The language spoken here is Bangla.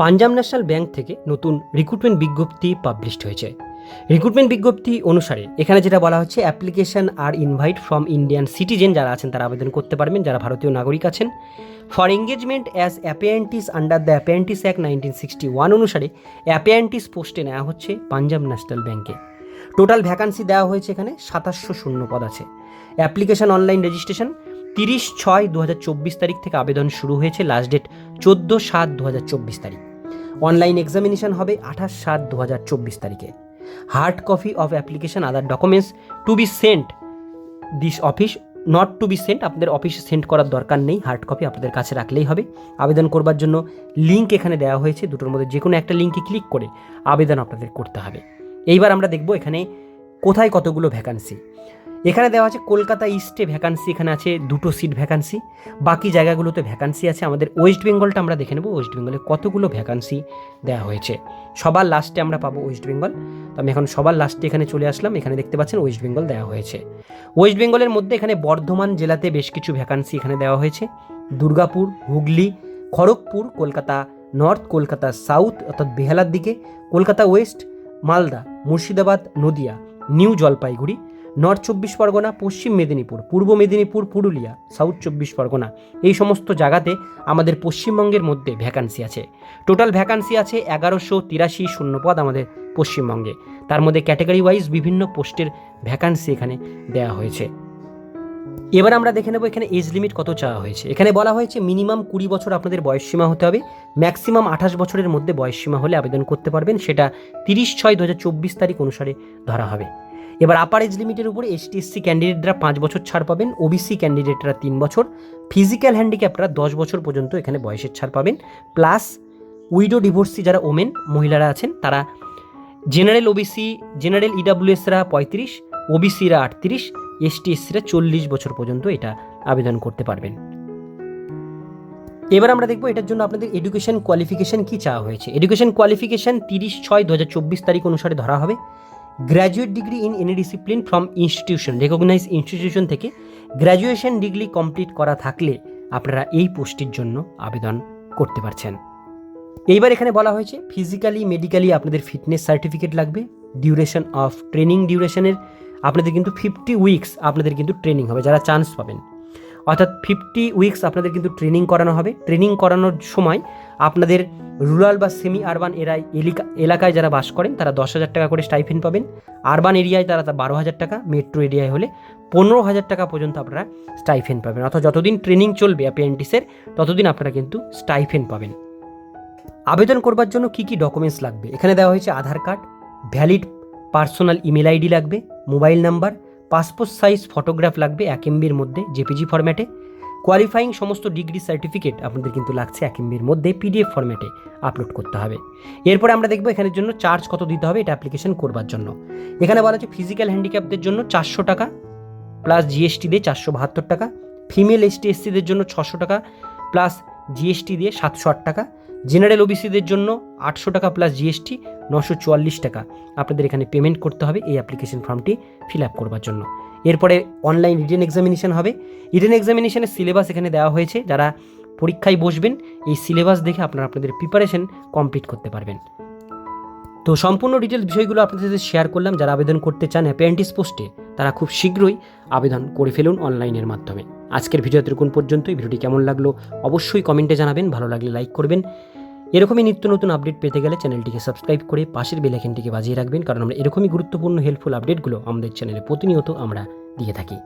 পাঞ্জাব ন্যাশনাল ব্যাংক থেকে নতুন রিক্রুটমেন্ট বিজ্ঞপ্তি পাবলিশড হয়েছে। রিক্রুটমেন্ট বিজ্ঞপ্তি অনুসারে এখানে যেটা বলা হচ্ছে অ্যাপ্লিকেশন আর ইনভাইট ফ্রম ইন্ডিয়ান সিটিজেন যারা আছেন তারা আবেদন করতে পারবেন, যারা ভারতীয় নাগরিক আছেন। For engagement as apprentices under the apprentices act nineteen sixty one অনুসারে অ্যাপিয়েন্টিস পোস্টে নেওয়া হচ্ছে পাঞ্জাব ন্যাশনাল ব্যাংকে। টোটাল ভ্যাকান্সি দেওয়া হয়েছে এখানে সাতাশশো শূন্য পদ আছে। অ্যাপ্লিকেশন অনলাইন রেজিস্ট্রেশন তিরিশ ছয় দু তারিখ থেকে আবেদন শুরু হয়েছে লাস্ট ডেট চোদ্দ সাত দু তারিখ। অনলাইন এক্সামিনেশন হবে আঠাশ সাত দু হাজার চব্বিশ তারিখে। Hard copy of application other documents to be sent this office not to be sent আপনাদের অফিসে সেন্ড করার দরকার নেই হার্ড কপি আপনাদের কাছে রাখলেই হবে। আবেদন করবার জন্য লিঙ্ক এখানে দেওয়া হয়েছে, দুটোর মধ্যে যে কোনো একটা লিঙ্কে ক্লিক করে আবেদন আপনাদের করতে হবে। এইবার আমরা দেখব এখানে কোথায় কতগুলো ভ্যাকান্সি এখানে দেওয়া আছে কলকাতা ইস্টে ভ্যাকান্সি এখানে আছে দুটো সিট ভ্যাকান্সি বাকি জায়গাগুলোতে ভ্যাকান্সি আছে। আমাদের ওয়েস্ট বেঙ্গলটা আমরা দেখে নেব। ওয়েস্ট বেঙ্গলে কতগুলো ভ্যাকান্সি দেওয়া হয়েছে? সবার লাস্টে আমরা পাবো ওয়েস্ট বেঙ্গল তো আমি এখন সবার লাস্টে এখানে চলে আসলাম। এখানে দেখতে পাচ্ছেন ওয়েস্ট বেঙ্গল দেওয়া হয়েছে। ওয়েস্ট বেঙ্গলের মধ্যে এখানে বর্ধমান জেলাতে বেশ কিছু ভ্যাকান্সি এখানে দেওয়া হয়েছে। দুর্গাপুর, হুগলি, খড়গপুর, কলকাতা নর্থ কলকাতা সাউথ অর্থাৎ বেহালার দিকে, Kolkata West Malda, Murshidabad, Nadia New Jalpaiguri. North চব্বিশ পরগনা, পশ্চিম মেদিনীপুর, পূর্ব মেদিনীপুর, পুরুলিয়া, সাউথ চব্বিশ পরগনা। এই সমস্ত জায়গাতে আমাদের পশ্চিমবঙ্গের মধ্যে ভ্যাকান্সি আছে। টোটাল ভ্যাকান্সি আছে এগারোশো তিরাশি শূন্যপদ আমাদের পশ্চিমবঙ্গে। তার মধ্যে ক্যাটাগরি ওয়াইজ বিভিন্ন পোস্টের ভ্যাকান্সি এখানে দেওয়া হয়েছে। এবার আমরা দেখে নেব এখানে এজ লিমিট কত চাওয়া হয়েছে। এখানে বলা হয়েছে মিনিমাম কুড়ি বছর আপনাদের বয়সসীমা হতে হবে। ম্যাক্সিমাম আঠাশ বছরের মধ্যে বয়সসীমা হলে আবেদন করতে পারবেন। সেটা তিরিশ ছয় দু তারিখ অনুসারে ধরা হবে। এবার আপার এজ লিমিটের উপরে এসটিএসসি ক্যান্ডিডেটরা পাঁচ বছর ছাড় পাবেন ওবিসি ক্যান্ডিডেটরা তিন বছর ফিজিক্যাল হ্যান্ডিক্যাপরা দশ বছর পর্যন্ত এখানে বয়সের ছাড় পাবেন প্লাস উইডো ডিভোর্সি যারা ওমেন মহিলারা আছেন, তারা জেনারেল ওবিসি জেনারেল ইডাব্লিউএসরা পঁয়ত্রিশ ওবিসিরা আটত্রিশ এসটি এসসিরা চল্লিশ বছর পর্যন্ত এটা আবেদন করতে পারবেন। এবার আমরা দেখব এটার জন্য আপনাদের এডুকেশন কোয়ালিফিকেশন কী চাওয়া হয়েছে। এডুকেশন কোয়ালিফিকেশন তিরিশ ছয় দু তারিখ অনুসারে ধরা হবে। Graduate degree in any discipline from institution recognise institution থেকে গ্র্যাজুয়েশন ডিগ্রি কমপ্লিট করা থাকলে আপনারা এই পোস্টের জন্য আবেদন করতে পারছেন। এইবার এখানে বলা হয়েছে ফিজিক্যালি মেডিক্যালি আপনাদের ফিটনেস সার্টিফিকেট লাগবে। ডিউরেশন অফ ট্রেনিং ডিউরেশনের আপনাদের কিন্তু ফিফটি উইকস আপনাদের কিন্তু ট্রেনিং হবে। যারা চান্স পাবেন। অর্থাৎ ফিফটি উইকস আপনাদের কিন্তু ট্রেনিং করানো হবে। ট্রেনিং করানোর সময় আপনাদের রুরাল বা সেমি আরবান এরাই এলিকা এলাকায় যারা বাস করেন, তারা দশ হাজার টাকা করে স্টাইফেন পাবেন। আরবান এরিয়ায় তারা বারো হাজার টাকা মেট্রো এরিয়ায় হলে পনেরো হাজার টাকা পর্যন্ত আপনারা স্টাইফেন পাবেন। অর্থাৎ যতদিন ট্রেনিং চলবে অ্যাপিয়েন্টিসের ততদিন আপনারা কিন্তু স্টাইফেন পাবেন। আবেদন করবার জন্য কি কি ডকুমেন্টস লাগবে? এখানে দেওয়া হয়েছে Aadhaar card valid personal email ID লাগবে mobile number passport size photograph লাগবে এক এমবির মধ্যে, জেপিজি ফরম্যাটে কোয়ালিফাইং সমস্ত ডিগ্রি সার্টিফিকেট আপনাদের কিন্তু লাগছে এক এমবির মধ্যে পিডিএফ ফরম্যাটে আপলোড করতে হবে। এরপরে আমরা দেখব এখানের জন্য চার্জ কত দিতে হবে এটা অ্যাপ্লিকেশন করবার জন্য। এখানে বলা হচ্ছে ফিজিক্যাল হ্যান্ডিক্যাপদের জন্য চারশো টাকা প্লাস জিএসটি দিয়ে চারশো বাহাত্তর টাকা ফিমেল এসটি এসসিদের জন্য ছশো টাকা প্লাস জিএসটি দিয়ে সাতশো আট টাকা। জেনারেল ওবিসিদের জন্য আটশো টাকা প্লাস জিএসটি নশো চুয়াল্লিশ টাকা। আপনাদের এখানে পেমেন্ট করতে হবে এই অ্যাপ্লিকেশন ফর্মটি ফিল আপ করবার জন্য। এরপরে অনলাইন রিটেন এক্সামিনেশন হবে। রিটেন এক্সামিনেশানের সিলেবাস এখানে দেওয়া হয়েছে। যারা পরীক্ষায় বসবেন, এই সিলেবাস দেখে আপনারা আপনাদের প্রিপারেশন কমপ্লিট করতে পারবেন। তো সম্পূর্ণ ডিটেলস বিষয়গুলো আপনাদের সাথে শেয়ার করলাম। যারা আবেদন করতে চান অ্যাপেন্টিস পোস্টে তারা খুব শীঘ্রই আবেদন করে ফেলুন অনলাইনের মাধ্যমে। আজকের ভিডিও এতক্ষণ পর্যন্ত এই ভিডিওটি কেমন লাগল অবশ্যই কমেন্টে জানাবেন। ভালো লাগলে লাইক করবেন। এরকমই নিত্য নতুন আপডেট পেতে গেলে চ্যানেলটিকে সাবস্ক্রাইব করে পাশের বেলাইকেনটিকে বাজিয়ে রাখবেন, কারণ আমরা এরকমই গুরুত্বপূর্ণ হেল্পফুল আপডেটগুলো আমাদের চ্যানেলে প্রতিনিয়ত আমরা দিয়ে থাকি।